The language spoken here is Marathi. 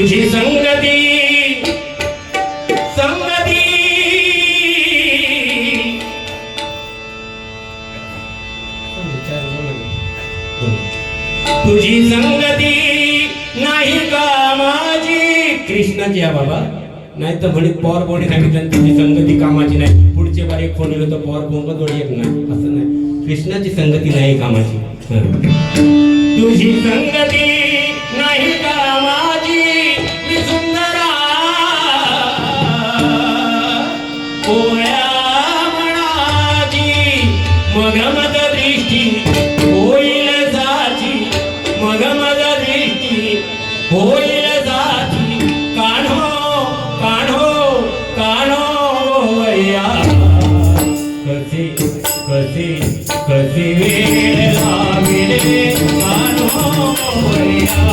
तुझी संगती संगती. तुझी संगती नाही का माझी? कृष्णाची आहे बाबा नाही तर म्हणजे पॉवर बोर्ड सांगितलं तुझी संगती कामाची नाही. पुढचे बार एक फोन येलो तर पॉवर बोंब जोडी येत नाही? असं नाही. कृष्णाची संगती नाही कामाची. तुझी संगती मग मद दृष्टी होईल मग मद दृष्टी होईल जाची काढो काढो काढो वया. कसे कसे कसे वेळ लाविले काढो वया.